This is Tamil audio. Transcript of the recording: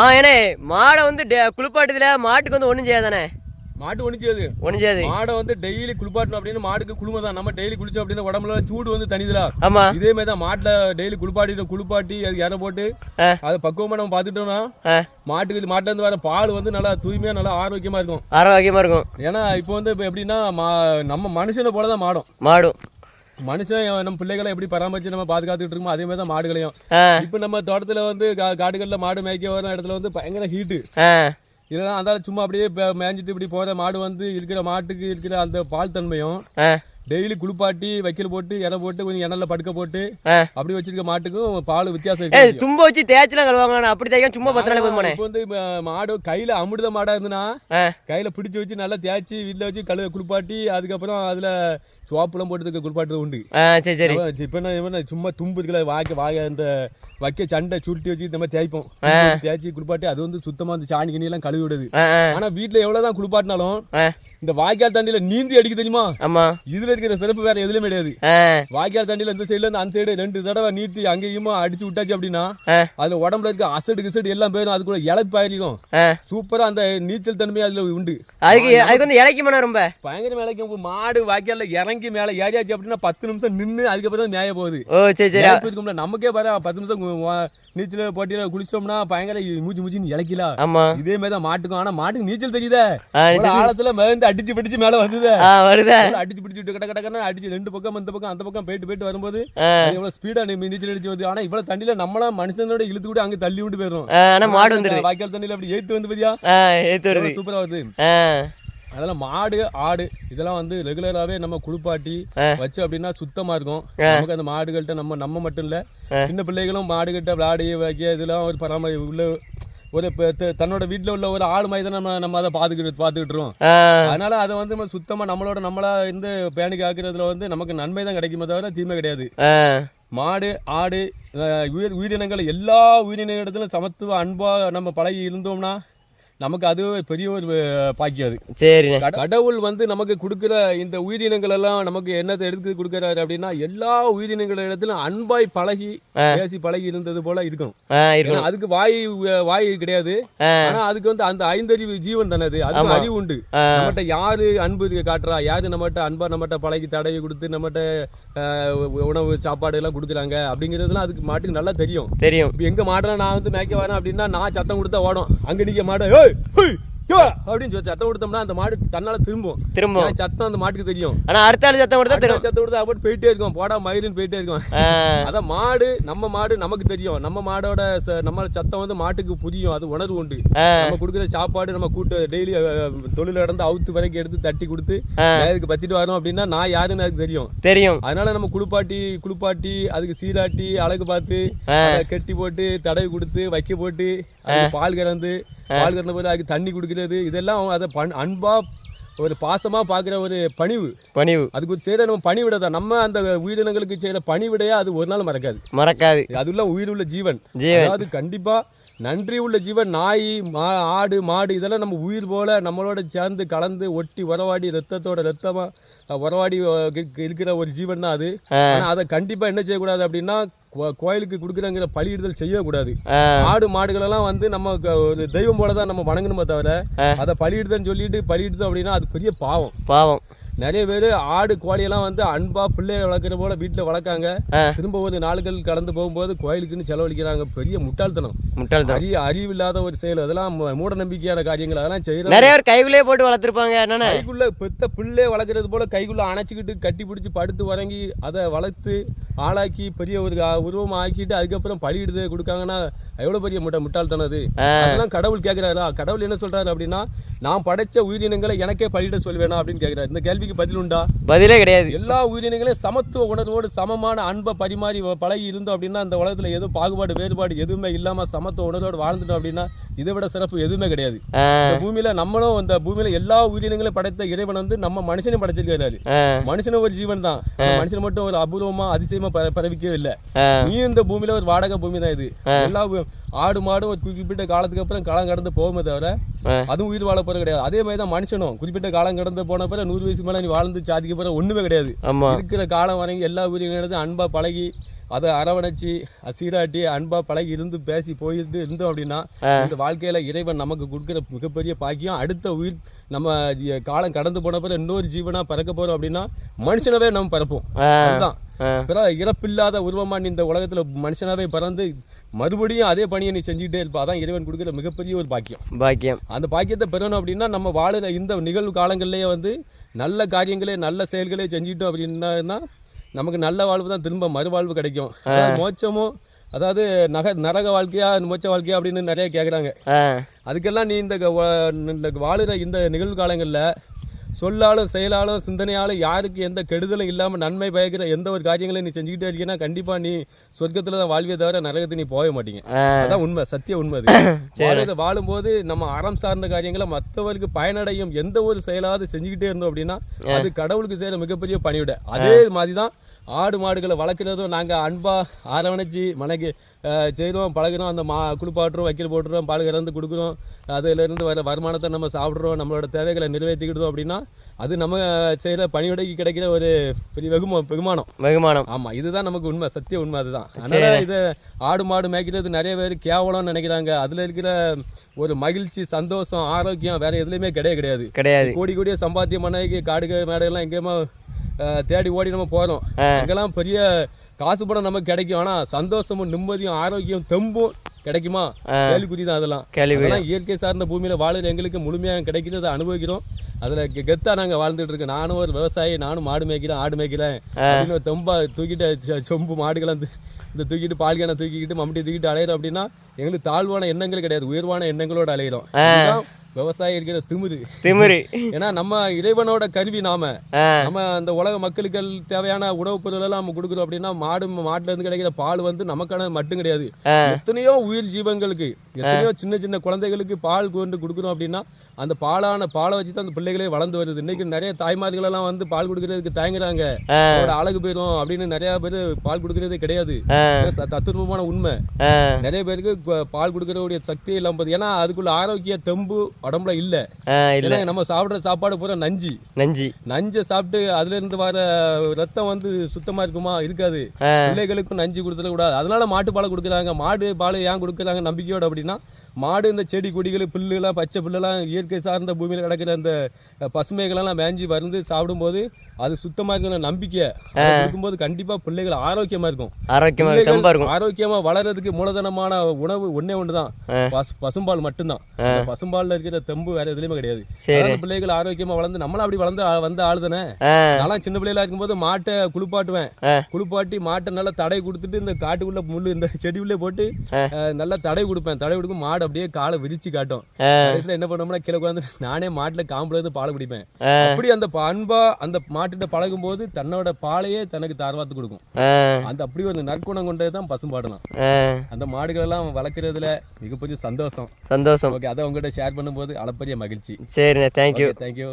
ஆ ஏண்ணே மாடை வந்து குளிப்பாட்டுதுல மாட்டுக்கு வந்து ஒன்றும் செய்யாதானே? மாட்டு ஒணிச்சது ஒன்றும் செய்யாது. மாடை வந்து டெய்லி குளிப்பாட்டணும் அப்படின்னு மாடுக்கு குளுமை தான். நம்ம டெய்லி குளிச்சோம் அப்படின்னா உடம்புல சூடு வந்து தனிதுல ஆமா. இதே மாதிரி தான் மாட்டுல டெய்லி குளிப்பாட்டிட்டு குளிப்பாட்டி அது இற போட்டு. அது பக்குவமா நம்ம பார்த்துட்டோம்னா மாட்டுக்கு மாட்டுல இருந்து வர பால் வந்து நல்லா தூய்மையா நல்லா ஆரோக்கியமா இருக்கும். ஆரோக்கியமாக இருக்கும். ஏன்னா இப்போ வந்து இப்போ எப்படின்னா நம்ம மனுஷனை போல தான் மாடும். மாடும். மனுஷன் நம்ம பிள்ளைகளை எப்படி பராமரிச்சு நம்ம பாதுகாத்துட்டு இருக்கோமோ அதே மாதிரி தான் மாடுகளையும் இப்போ நம்ம தோட்டத்துல வந்து காடுகள்ல மாடு மேய்க்க வர இடத்துல வந்து பயங்கர ஹீட்டு இதெல்லாம் அந்த சும்மா அப்படியே மேய்ஞ்சிட்டு இப்படி போற மாடு வந்து இருக்கிற மாட்டுக்கு இருக்கிற அந்த பால் தன்மையும் டெய்லி குளிப்பாட்டி வைக்கல் போட்டு இலை போட்டு கொஞ்சம் எண்ணெயில் படுக்க போட்டு. அப்படி வச்சிருக்க மாட்டுக்கும் பால் வித்தியாசம் தும்ப வச்சு தேய்ச்சிலாம் கழுவாங்க அப்படி தேய்க்க சும்மா பத்து நாளைக்கு போதுமானே. இப்போ வந்து மாடு கையில அமிர்த மாடா இருந்துன்னா கையில பிடிச்சு வச்சு நல்லா தேய்ச்சி வீட்டில் வச்சு கழு குளிப்பாட்டி அதுக்கப்புறம் அதுல சோப்புலாம் போட்டு குளிப்பாட்டுறது உண்டு. சரி சரி. இப்ப என்ன சும்மா தும்பு இருக்குல்ல வாய்க்க வாய அந்த வைக்க சண்டை சுருட்டி வச்சு இந்த மாதிரி தேய்ப்போம். தேய்ச்சி குளிப்பாட்டி அது வந்து சுத்தமா அந்த சாணி கண்ணி எல்லாம் கழுவி விடுது. ஆனா வீட்டுல எவ்வளவுதான் குளிப்பாட்டினாலும் இந்த வாய்க்கால் தண்ணியில நீந்தி அடிக்க தெரியுமா? ஆமாம் இதுல இருக்கிற சிறப்பு வேற எதுலயும் கிடையாது. வாய்க்கால் தண்ணியில இந்த சைடுல இருந்து அந்த சைடு ரெண்டு தடவை நீட்டி அங்கேயுமா அடிச்சு விட்டாச்சு அப்படின்னா. அதுல உடம்புல இருக்க அசடு கிசடு எல்லாம் போயிடும் அதுக்குள்ள இழப்பு ஆயிருக்கும். ஆ. சூப்பரா அந்த நீச்சல் தன்மை அதுல உண்டு. அதுக்கு அதுக்கு வந்து இலைக்குமாண்ணா ரொம்ப. பயங்கர மேலைக்கு மாடு வாய்க்கால்ல இறங்கி மேல ஏறியாச்சு அப்படின்னா பத்து நிமிஷம் நின்னு அதுக்கப்புறம் மேய போகுது. ஓ சரி சரி. இழப்பு இருக்கும்ல நமக்கே பாரு பத்து நிமிஷம் நீச்சல் போட்டியில குளிச்சோம்னா பயங்கர மூச்சு மூச்சின்னு இலக்கிலா ஆமாம் இதே மாதிரி தான் மாட்டுக்கும். ஆனா மாட்டுக்கு நீச்சல் தெரியுதே. ஆழத்துல மேந்து அடிச்சு பிடிச்சு மேல வந்தது வருதா. அடிச்சு பிடிச்சிட்டு கட கடக்கன்னு அடிச்சு ரெண்டு பக்கம் இந்த பக்கம் அந்த பக்கம் போயிட்டு போயிட்டு வரும்போது எவ்வளவு ஸ்பீடா நீச்சல் அடிச்சு வருது. ஆனா இவ்வளவு தண்ணியில நம்மளா மனுஷனோட இழுத்து கூட அங்க தள்ளி விட்டு போயிடும் ஆ ஆனால் மாடு வந்துடுது வாய்க்கால் தண்ணியில அப்படி ஏத்து வந்து பாத்தியா? ஏற்று வருது. சூப்பரா வருது. அதெல்லாம் மாடு ஆடு இதெல்லாம் வந்து ரெகுலராகவே நம்ம குளிப்பாட்டி. வச்சு அப்படின்னா சுத்தமா இருக்கும். நமக்கு அந்த மாடுகள்கிட்ட நம்ம நம்ம மட்டும் இல்ல. சின்ன பிள்ளைகளும் மாடுகிட்ட விளையாடி வைக்க இதெல்லாம் ஒரு பராமரி உள்ள ஒரு தன்னோட வீட்டுல உள்ள ஒரு ஆள் மாதிரி தான் நம்ம நம்ம அதை பார்த்துக்கிட்டு பார்த்துக்கிட்டுறோம் ஆ. அதனால அதை வந்து நம்ம சுத்தமா நம்மளோட நம்மளா இருந்து பேணி காக்கிறதுல வந்து நமக்கு நன்மை தான் கிடைக்குமே தவிர தீமை கிடையாது. மாடு ஆடு உயிர் உயிரினங்கள் எல்லா உயிரினங்களிடத்திலும் சமத்துவ அன்பா நம்ம பழகி இருந்தோம்னா நமக்கு அது பெரிய ஒரு பாக்கியம் அது. கட- கடவுள் வந்து நமக்கு கொடுக்குற இந்த உயிரினங்கள் எல்லாம் நமக்கு என்னத்தை எடுத்து கொடுக்குறாரு அப்படின்னா எல்லா உயிரினங்களிடத்திலும் அன்பாய் பழகி பேசி பழகி இருந்தது போல இருக்கணும். அதுக்கு வாய் வாய் கிடையாது. ஆனா அதுக்கு வந்து அந்த ஐந்தறிவு ஜீவன் தானே அது. அறிவு உண்டு. நம்மகிட்ட யாரு அன்பு காட்டுறா? யாரு நம்மகிட்ட அன்பா நம்மகிட்ட பழகி தடவி கொடுத்து நம்மகிட்ட உணவு சாப்பாடு எல்லாம் கொடுக்குறாங்க? அப்படிங்கிறதுலாம் அதுக்கு மாட்டுக்கு நல்லா தெரியும். தெரியும். எங்க மாடுல நான் வந்து மேய்க்க வரேன் அப்படின்னா நான் சத்தம் கொடுத்தா ஓடும். அங்க நிக்க மாடு ஏய் ஹுய், யோ அப்படின்னு சொல்லி சத்தம் கொடுத்தோம்னா அந்த மாடு தன்னால திரும்பும். திரும்ப சத்தம் அந்த மாட்டுக்கு தெரியும். ஆனா அடுத்த ஆள் சத்தம் கொடுத்தா தெரியும் சத்தம் கொடுத்தா அப்படி போயிட்டே இருக்கும். போடா மயிலுன்னு போயிட்டே இருக்கும். அதான் மாடு நம்ம மாடு நமக்கு தெரியும். நம்ம மாடோட ச- நம்ம சத்தம் வந்து மாட்டுக்கு புரியும். அது உணர்வு உண்டு. நம்ம கொடுக்குற சாப்பாடு நம்ம கூட்டு டெய்லி தொழில இடந்து அவுத்து வரைக்கும் எடுத்து தட்டி கொடுத்து. அதுக்கு பத்திட்டு வரோம் அப்படின்னா நான் யாருன்னு அதுக்கு தெரியும். தெரியும். அதனால நம்ம குளிப்பாட்டி குளிப்பாட்டி அதுக்கு சீராட்டி அழகு பார்த்து கட்டி போட்டு தடவி கொடுத்து வைக்க போட்டு பால் கறந்து பால் கறந்த போது அதுக்கு தண்ணி குடிக்கிறது இதெல்லாம் அதை பண் அன்பா ஒரு பாசமா பார்க்குற ஒரு பணிவு. பணிவு. அதுக்கு ஒரு செய்கிற நம்ம பணிவிடை தான். நம்ம அந்த உயிரினங்களுக்கு செய்கிற பணிவிடையா அது ஒரு நாள் மறக்காது. மறக்காது. அதுலாம் உயிர் உள்ள ஜீவன். ஜீவன். அதாவது கண்டிப்பா நன்றி உள்ள ஜீவன் நாய் மா ஆடு மாடு இதெல்லாம் நம்ம உயிர் போல நம்மளோட சேர்ந்து கலந்து ஒட்டி உறவாடி ரத்தத்தோட ரத்தமா அஹ், உறவாடி இருக்கிற ஒரு ஜீவன் தான் அது. அதை கண்டிப்பா என்ன செய்யக்கூடாது அப்படின்னா கோயிலுக்கு கொடுக்குறங்கிற பலியிடுதல் செய்யக்கூடாது. ஆடு மாடுகளெல்லாம் வந்து நம்ம ஒரு தெய்வம் போல தான் நம்ம வணங்கணுமே தவிர. அதை பலியிடுதல்னு சொல்லிட்டு பலியிடுதோம் அப்படின்னா அது பெரிய பாவம். பாவம். நிறைய பேர் ஆடு கோழியெல்லாம் வந்து அன்பா பிள்ளைய வளர்க்குற போல வீட்டில் வளர்க்காங்க. திரும்ப ஒரு நாட்கள் கடந்து போகும்போது கோயிலுக்குன்னு செலவழிக்கிறாங்க. பெரிய முட்டாள்தனம். முட்டாள் தான் அறி அறிவில்லாத ஒரு செயல். அதெல்லாம் மூட நம்பிக்கையான காரியங்கள். அதெல்லாம் செய்யறாங்க நிறைய பேர் கைக்குள்ளே போட்டு வளர்த்துருப்பாங்க. என்னண்ணே கைக்குள்ள பெத்த பிள்ளை வளர்க்கறது போல கைக்குள்ள அணைச்சிக்கிட்டு கட்டி பிடிச்சி படுத்து வரங்கி அதை வளர்த்து ஆளாக்கி பெரிய ஒரு ஆ- உருவம் ஆக்கிட்டு அதுக்கப்புறம் பலியிடுது கொடுக்காங்கன்னா எவ்வளவு பெரிய முட்டை? முட்டாள்தனம் அது. அதெல்லாம் கடவுள் கேட்கிறாரா கடவுள் என்ன சொல்றாரு அப்படின்னா நான் படைச்ச உயிரினங்களை எனக்கே பலியிட சொல்வேனா? அப்படின்னு கேட்கிறாரு இந்த கேள்விக்கு பதில் உண்டா? பதிலே கிடையாது. எல்லா உயிரினங்களையும் சமத்துவ உணர்வோடு சமமான அன்பை பரிமாறி பழகி இருந்தோம் அப்படின்னா அந்த உலகத்துல எதுவும் பாகுபாடு வேறுபாடு எதுவுமே இல்லாம சமத்துவ உணர்வோடு வாழ்ந்துட்டோம் அப்படின்னா இதை விட சிறப்பு எதுவுமே கிடையாது. இந்த பூமியில நம்மளும் இந்த பூமியில எல்லா உயிரினங்களையும் படைத்த இறைவன் வந்து நம்ம மனுஷனையும் படைச்சிருக்காரு ஆ. மனுஷனும் ஒரு ஜீவன் தான். மனுஷன் மட்டும் ஒரு அபூர்வமா அதிசயமா பரவிக்கவே இல்லை. நீ இந்த பூமியில ஒரு வாடகை பூமி தான் இது எல்லா ஆடு மாடும் ஒரு குறிப்பிட்ட காலத்துக்கு அப்புறம் காலம் கடந்து போகுமே தவிர. அதுவும் உயிர் வாழ போறது கிடையாது. அதே மாதிரி தான் மனுஷனும். குறிப்பிட்ட காலம் கடந்து போன பிறகு நூறு வயசு மேல நீ வாழ்ந்து சாதிக்க போற ஒண்ணுமே கிடையாது. இருக்கிற காலம் வரைக்கும் எல்லா உயிரினங்களும் அன்பா பழகி அதை அரவணைச்சு சீராட்டி அன்பா பழகி இருந்து பேசி போயிட்டு இருந்தோம் அப்படின்னா. இந்த வாழ்க்கையில இறைவன் நமக்கு கொடுக்குற மிகப்பெரிய பாக்கியம். அடுத்த உயிர் நம்ம காலம் கடந்து போன பிறகு இன்னொரு ஜீவனா பிறக்க போறோம் அப்படின்னா மனுஷனவே நம்ம பிறப்போம். அதுதான். பிற இறப்பில்லாத உருவமா நீ இந்த உலகத்துல மனுஷனாவே பிறந்து மறுபடியும் அதே பணியை நீ செஞ்சுக்கிட்டே இருப்ப. அதான் இறைவன் கொடுக்குற மிகப்பெரிய ஒரு பாக்கியம். பாக்கியம். அந்த பாக்கியத்தை பெறணும் அப்படின்னா நம்ம வாழுற இந்த நிகழ்வு காலங்கள்லயே வந்து நல்ல காரியங்களே நல்ல செயல்களே செஞ்சுட்டோம் அப்படின்னா நமக்கு நல்ல வாழ்வு தான் திரும்ப மறுவாழ்வு கிடைக்கும். மோட்சமும் அதாவது நக நரக வாழ்க்கையா மோட்ச வாழ்க்கையா அப்படின்னு நிறைய கேட்குறாங்க அதுக்கெல்லாம் நீ இந்த வாழுற இந்த நிகழ்வு காலங்களில் சொல்லாலும் செயலாலும் சிந்தனையாலும் யாருக்கு எந்த கெடுதலும் இல்லாமல் நன்மை பயக்கிற எந்த ஒரு காரியங்களையும் நீ செஞ்சுக்கிட்டே இருக்கீங்கன்னா கண்டிப்பாக நீ சொர்க்கத்தில் தான் வாழ்வியே தவிர நரகத்தை நீ போக மாட்டீங்க. அதான் உண்மை சத்திய உண்மை அது. வாழும்போது நம்ம அறம் சார்ந்த காரியங்களை மற்றவருக்கு பயனடையும் எந்த ஒரு செயலாவது செஞ்சுக்கிட்டே இருந்தோம் அப்படின்னா அது கடவுளுக்கு செய்யற மிகப்பெரிய பணிவிட. அதே மாதிரி தான் ஆடு மாடுகளை வளர்க்குறதும் நாங்கள் அன்பாக அரவணைச்சு மனைக்கு செய்கிறோம் பழகுறோம் அந்த மா குளிப்பாட்டுறோம் வைக்கல் போட்டுறோம் பால் கறந்து கொடுக்குறோம். அதிலிருந்து வர வருமானத்தை நம்ம சாப்பிட்றோம் நம்மளோட தேவைகளை நிறைவேற்றிக்கிட்டோம் அப்படின்னா அது நம்ம செய்கிற பணிவிடைக்கு கிடைக்கிற ஒரு பெரிய வெகுமா வெகுமானம். வெகுமானம். ஆமா இதுதான் நமக்கு உண்மை சத்திய உண்மை அதுதான். அதனால இது ஆடு மாடு மேய்க்கிறது நிறைய பேர் கேவலம்னு நினைக்கிறாங்க. அதுல இருக்கிற ஒரு மகிழ்ச்சி சந்தோஷம் ஆரோக்கியம் வேற எதுலையுமே கிடையவே கிடையாது. கிடையாது. கோடி கோடிய சம்பாத்தியம் பண்ணதுக்கு காடுக மேடையெல்லாம் எங்கேயுமா தேடி ஓடி நம்ம போறோம். ஆ. அங்கெல்லாம் பெரிய காசு பணம் நமக்கு கிடைக்கும் ஆனா சந்தோஷமும் நிம்மதியும் ஆரோக்கியம் தெம்பும் கிடைக்குமா. கேள்விக்குறி தான் அதெல்லாம். அதெல்லாம் இயற்கை சார்ந்த பூமியில வாழுற எங்களுக்கு முழுமையாக கிடைக்கிறத அனுபவிக்கிறோம். அதுல கெத்தா நாங்க வாழ்ந்துட்டு இருக்கோம். நானும் ஒரு விவசாயி நானும் மாடு மேய்க்கிறேன் ஆடு மேய்க்கிறேன். அப்படின்னு தெம்பா தூக்கிட்டு சொம்பு மாடுகளை இந்த- தூக்கிட்டு பால்கான தூக்கிக்கிட்டு மம்முட்டி தூக்கிட்டு அலையிறோம் அப்படின்னா எங்களுக்கு தாழ்வான எண்ணங்கள் கிடையாது உயர்வான எண்ணங்களோட அலையிறோம். விவசாயி இருக்கிற திமிரு. திமிரு. ஏன்னா நம்ம இறைவனோட கருவி நாம. நம்ம அந்த உலக மக்களுக்கு தேவையான உணவுப் பொருள் எல்லாம் நம்ம கொடுக்குறோம் அப்படின்னா மாடு மாட்டுல இருந்து கிடைக்கிற பால் வந்து நமக்கான மட்டும் கிடையாது. எத்தனையோ உயிர் ஜீவங்களுக்கு எத்தனையோ சின்ன சின்ன குழந்தைகளுக்கு பால் கொண்டு கொடுக்குறோம் அப்படின்னா அந்த பாலான பாலை வச்சு தான் அந்த பிள்ளைகளே வளர்ந்து வருது. இன்னைக்கு நிறைய தாய்மார்கள் எல்லாம் வந்து பால் கொடுக்கறதுக்கு தயங்குறாங்க. அழகு போயிடும் அப்படின்னு நிறைய பேர் பால் கொடுக்கறதே கிடையாது. தத்துரூபமான உண்மை. நிறைய பேருக்கு பால் கொடுக்கறதுடைய சக்தி இல்லாம ஏன்னா அதுக்குள்ள ஆரோக்கிய தெம்பு உடம்புல இல்ல. நம்ம சாப்பிடுற சாப்பாடு பூரா நஞ்சு. நஞ்சி. நஞ்சை சாப்பிட்டு அதுல இருந்து வர ரத்தம் வந்து சுத்தமா இருக்குமா? இருக்காது. பிள்ளைகளுக்கும் நஞ்சு கொடுத்துட கூடாது. அதனால மாட்டு பாலை கொடுக்குறாங்க. மாடு பால் ஏன் கொடுக்குறாங்க நம்பிக்கையோட அப்படின்னா மாடு இந்த செடி கொடிகள் புல்லுலாம் பச்சை புல்லுலாம் இயற்கை சார்ந்த பூமியில் கிடக்கிற அந்த பசுமைகளெல்லாம் மேய்ஞ்சி வந்து சாப்பிடும்போது அது சுத்தமா இருக்கிற நம்பிக்கை. அதை கொடுக்கும்போது கண்டிப்பா பிள்ளைகள் ஆரோக்கியமா இருக்கும். ஆரோக்கியமா இருக்கும். வளர்றதுக்கு மூலதனமான உணவு ஒண்ணே ஒண்ணுதான். ஆ. பசு பசும்பால் மட்டும்தான். பசும்பால்ல இருக்கிற தெம்பு வேற எதுலயுமே கிடையாது. சரி. பிள்ளைகள் ஆரோக்கியமா வளர்ந்து நம்மளும் அப்படி வளர்ந்து வந்த ஆள் தானே? சின்ன பிள்ளைகளா இருக்கும்போது மாட்டை குளிப்பாட்டுவேன். குளிப்பாட்டி மாட்டை நல்லா தடை கொடுத்துட்டு இந்த காட்டுக்குள்ள முள்ளு இந்த செடி உள்ளே போட்டு நல்லா தடை கொடுப்பேன். தடை கொடுக்கும் மாடு அப்படியே காலை விரிச்சு காட்டும். கடைசியில் என்ன பண்ணோம்னா கீழே உட்காந்து நானே மாட்டுல காம்புல இருந்து பால் குடிப்பேன். ஆ. அப்படி அந்த அன்பா அந்த மாட்டுகிட்ட பழகும் போது தன்னோட பாலையே தனக்கு தார்வாத்து கொடுக்கும். அந்த அப்படி ஒரு நற்குணம் கொண்டது தான் பசும்பாடுலாம் அந்த மாடுகள் எல்லாம் வளர்க்குறதுல மிகப்பெரிய சந்தோஷம். சந்தோஷம். ஓகே அதை உங்ககிட்ட ஷேர் பண்ணும்போது அளப்பரிய மகிழ்ச்சி. சரிண்ணே தேங்க்யூ தேங்க்யூ